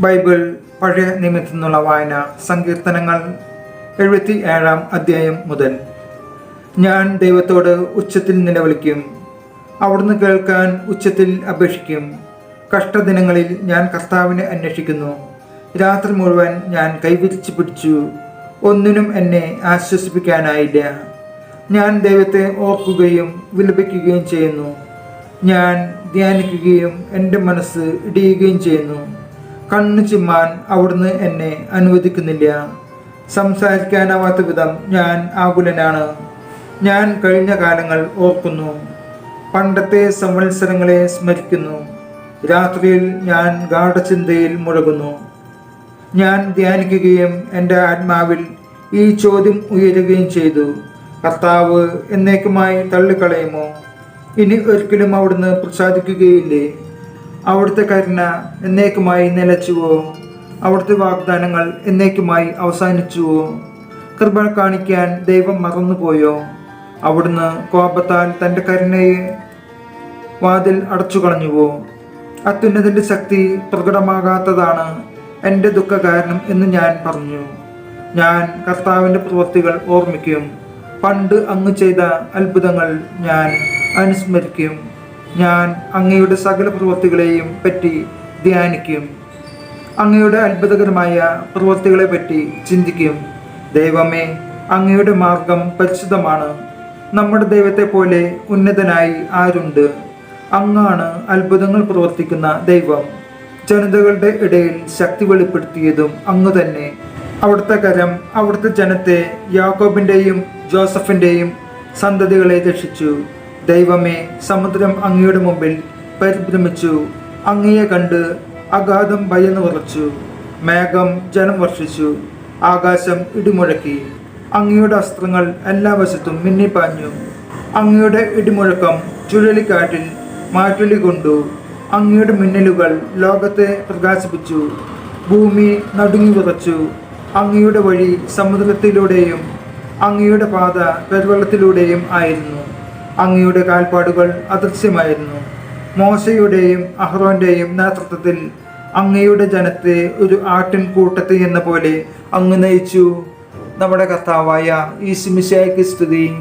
Bible പഴയ നിമിത്തുന്നുള്ള വായന സങ്കീർത്തനങ്ങൾ എഴുപത്തി ഏഴാം അധ്യായം മുതൽ. ഞാൻ ദൈവത്തോട് ഉച്ചത്തിൽ നിലവിളിക്കും അവിടുന്ന് കേൾക്കാൻ ഉച്ചത്തിൽ അപേക്ഷിക്കും. കഷ്ടദിനങ്ങളിൽ ഞാൻ കർത്താവിനെ അന്വേഷിക്കുന്നു. രാത്രി മുഴുവൻ ഞാൻ കൈവിരിച്ച് പിടിച്ചു ഒന്നിനും എന്നെ ആശ്വസിപ്പിക്കാനായില്ല. ഞാൻ ദൈവത്തെ ഓർക്കുകയും വിലപിക്കുകയും ചെയ്യുന്നു. ഞാൻ ധ്യാനിക്കുകയും എന്റെ മനസ്സ് ഇടിയുകയും ചെയ്യുന്നു. കണ്ണു ചിമ്മാൻ അവിടുന്ന് എന്നെ അനുവദിക്കുന്നില്ല. സംസാരിക്കാനാവാത്ത വിധം ഞാൻ ആകുലനാണ്. ഞാൻ കഴിഞ്ഞ കാലങ്ങൾ ഓർക്കുന്നു. പണ്ടത്തെ സംവത്സരങ്ങളെ സ്മരിക്കുന്നു. രാത്രിയിൽ ഞാൻ ഗാഠചിന്തയിൽ മുഴകുന്നു ഞാൻ ധ്യാനിക്കുകയും എന്റെ ആത്മാവിൽ ഈ ചോദ്യം ഉയരുകയും ചെയ്തു. കർത്താവ് എന്നേക്കുമായി തള്ളിക്കളയുമോ? ഇനി ഒരിക്കലും അവിടുന്ന് പ്രസാദിക്കുകയില്ലേ? അവിടുത്തെ കരുണ എന്നേക്കുമായി നിലച്ചുവോ അവിടുത്തെ വാഗ്ദാനങ്ങൾ എന്നേക്കുമായി അവസാനിച്ചുവോ കൃപ കാണിക്കാൻ ദൈവം മറന്നുപോയോ? അവിടുന്ന് കോപത്താൽ തന്റെ കരുണയെ വാതിൽ അടച്ചു കളഞ്ഞുവോ അത്യുന്നതിന്റെ ശക്തി പ്രകടമാകാത്തതാണ് എന്റെ ദുഃഖ കാരണം എന്ന് ഞാൻ പറഞ്ഞു. ഞാൻ കർത്താവിന്റെ പ്രവൃത്തികൾ ഓർമ്മിക്കും. പണ്ട് അങ്ങ് ചെയ്ത അത്ഭുതങ്ങൾ ഞാൻ അനുസ്മരിക്കും. ഞാൻ അങ്ങയുടെ സകല പ്രവൃത്തികളെയും പറ്റി ധ്യാനിക്കും. അങ്ങയുടെ അത്ഭുതകരമായ പ്രവൃത്തികളെ പറ്റി ചിന്തിക്കും. ദൈവമേ അങ്ങയുടെ മാർഗം പരിശുദ്ധമാണ്. നമ്മുടെ ദൈവത്തെ പോലെ ഉന്നതനായി ആരുണ്ട്? അങ്ങാണ് അത്ഭുതങ്ങൾ പ്രവർത്തിക്കുന്ന ദൈവം. ജനതകളുടെ ഇടയിൽ ശക്തി വെളിപ്പെടുത്തിയതും അങ്ങ് തന്നെ. അവിടുത്തെ കരം അവിടുത്തെ ജനത്തെ യാക്കോബിന്റെയും ജോസഫിന്റെയും സന്തതികളെ രക്ഷിച്ചു. ദൈവമേ സമുദ്രം അങ്ങയുടെ മുമ്പിൽ പരിഭ്രമിച്ചു. അങ്ങയെ കണ്ട് അഗാധം ഭയന്ന് വിറച്ചു മേഘം ജനം വർഷിച്ചു. ആകാശം ഇടിമുഴക്കി. അങ്ങയുടെ അസ്ത്രങ്ങൾ എല്ലാ വശത്തും മിന്നിപ്പാഞ്ഞു. അങ്ങയുടെ ഇടിമുഴക്കം ചുഴലിക്കാറ്റിൽ മാറ്റുലി കൊണ്ടു. അങ്ങയുടെ മിന്നലുകൾ ലോകത്തെ പ്രകാശിപ്പിച്ചു. ഭൂമി നടുങ്ങി വിറച്ചു അങ്ങയുടെ വഴി സമുദ്രത്തിലൂടെയും അങ്ങയുടെ പാത പെരുവെള്ളത്തിലൂടെയും ആയിരുന്നു. അങ്ങയുടെ കാൽപ്പാടുകൾ അദൃശ്യമായിരുന്നു. മോശയുടെയും അഹ്റോന്റെയും നേതൃത്വത്തിൽ അങ്ങയുടെ ജനത്തെ ഒരു ആട്ടിൻ കൂട്ടത്തെ എന്ന പോലെ അങ്ങ് നയിച്ചു. നമ്മുടെ കർത്താവായ ഈ സിമിശയ്ക്ക് സ്തുതി.